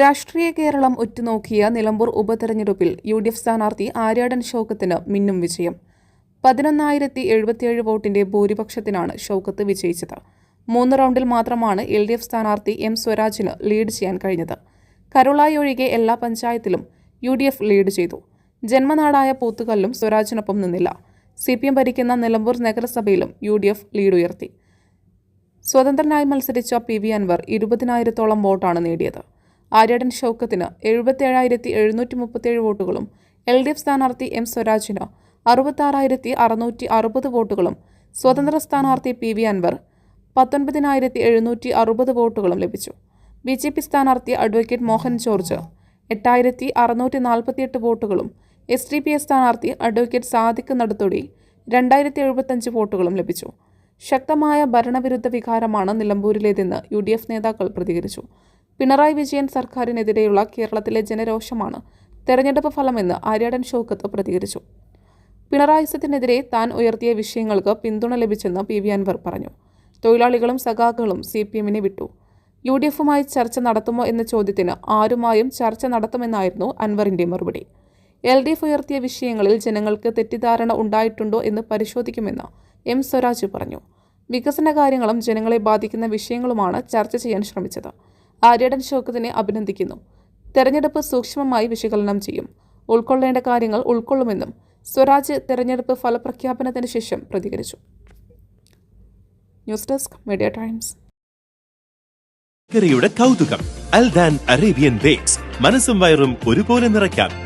രാഷ്ട്രീയ കേരളം ഉറ്റുനോക്കിയ നിലമ്പൂർ ഉപതെരഞ്ഞെടുപ്പിൽ U D F സ്ഥാനാർത്ഥി ആര്യാടൻ ഷൗക്കത്തിന് മിന്നും വിജയം. പതിനൊന്നായിരത്തി എഴുപത്തിയേഴ് വോട്ടിന്റെ ഭൂരിപക്ഷത്തിനാണ് ഷൗക്കത്ത് വിജയിച്ചത്. മൂന്ന് റൗണ്ടിൽ മാത്രമാണ് എൽ ഡി എഫ് സ്ഥാനാർത്ഥി എം സ്വരാജിന് ലീഡ് ചെയ്യാൻ കഴിഞ്ഞത്. കരുളായി ഒഴികെ എല്ലാ പഞ്ചായത്തിലും യു ഡി എഫ് ലീഡ് ചെയ്തു. ജന്മനാടായ പോത്തുകല്ലും സ്വരാജിനൊപ്പം നിന്നില്ല. സി പി എം ഭരിക്കുന്ന നിലമ്പൂർ നഗരസഭയിലും യു ഡി എഫ് ലീഡ് ഉയർത്തി. സ്വതന്ത്രനായി മത്സരിച്ച പി വി അൻവർ ഇരുപതിനായിരത്തോളം വോട്ടാണ് നേടിയത്. ആര്യാടൻ ഷൗക്കത്തിന് എഴുപത്തേഴായിരത്തി എഴുന്നൂറ്റി മുപ്പത്തേഴ് വോട്ടുകളും എൽ ഡി എഫ് സ്ഥാനാർത്ഥി എം സ്വരാജിന് അറുപത്താറായിരത്തി അറുന്നൂറ്റി അറുപത് വോട്ടുകളും സ്വതന്ത്ര സ്ഥാനാർത്ഥി പി വി അൻവർ പത്തൊൻപതിനായിരത്തി എഴുന്നൂറ്റി അറുപത് വോട്ടുകളും ലഭിച്ചു. ബി ജെ പി സ്ഥാനാർത്ഥി അഡ്വക്കേറ്റ് മോഹൻ ജോർജ് എട്ടായിരത്തി അറുന്നൂറ്റി നാൽപ്പത്തിയെട്ട് വോട്ടുകളും എസ് ഡി പി എസ് സ്ഥാനാർത്ഥി അഡ്വക്കേറ്റ് സാദിഖ് നടുത്തൊടി രണ്ടായിരത്തി എഴുപത്തഞ്ച് വോട്ടുകളും ലഭിച്ചു. ശക്തമായ ഭരണവിരുദ്ധ വികാരമാണ് നിലമ്പൂരിലേതെന്ന് യു ഡി എഫ് നേതാക്കൾ പ്രതികരിച്ചു. പിണറായി വിജയൻ സർക്കാരിനെതിരെയുള്ള കേരളത്തിലെ ജനരോഷമാണ് തെരഞ്ഞെടുപ്പ് ഫലമെന്ന് ആര്യാടൻ ഷൗക്കത്ത് പ്രതികരിച്ചു. പിണറായിസത്തിനെതിരെ താൻ ഉയർത്തിയ വിഷയങ്ങൾക്ക് പിന്തുണ ലഭിച്ചെന്ന് പി വി അൻവർ പറഞ്ഞു. തൊഴിലാളികളും സഖാക്കളും സി പി എമ്മിനെ വിട്ടു. യു ഡി എഫുമായി ചർച്ച നടത്തുമോ എന്ന ചോദ്യത്തിന് ആരുമായും ചർച്ച നടത്തുമെന്നായിരുന്നു അൻവറിന്റെ മറുപടി. എൽ ഡി എഫ് ഉയർത്തിയ വിഷയങ്ങളിൽ ജനങ്ങൾക്ക് തെറ്റിദ്ധാരണ ഉണ്ടായിട്ടുണ്ടോ എന്ന് പരിശോധിക്കുമെന്ന് എം സ്വരാജ് പറഞ്ഞു. വികസന കാര്യങ്ങളും ജനങ്ങളെ ബാധിക്കുന്ന വിഷയങ്ങളുമാണ് ചർച്ച ചെയ്യാൻ ശ്രമിച്ചത്. ആര്യടൻ ഷൗക്കത്തിനെ അഭിനന്ദിക്കുന്നു. തെരഞ്ഞെടുപ്പ് സൂക്ഷ്മമായി വിശകലനം ചെയ്യും. ഉൾക്കൊള്ളേണ്ട കാര്യങ്ങൾ ഉൾക്കൊള്ളുമെന്നും സ്വരാജ് തെരഞ്ഞെടുപ്പ് ഫലപ്രഖ്യാപനത്തിന് ശേഷം പ്രതികരിച്ചു. News desk media times. കൗതുകം കൗതുകം. Aldan Arabian bakes. മനസ്സും വയറും ഒരുപോലെ നിറയ്ക്കാം.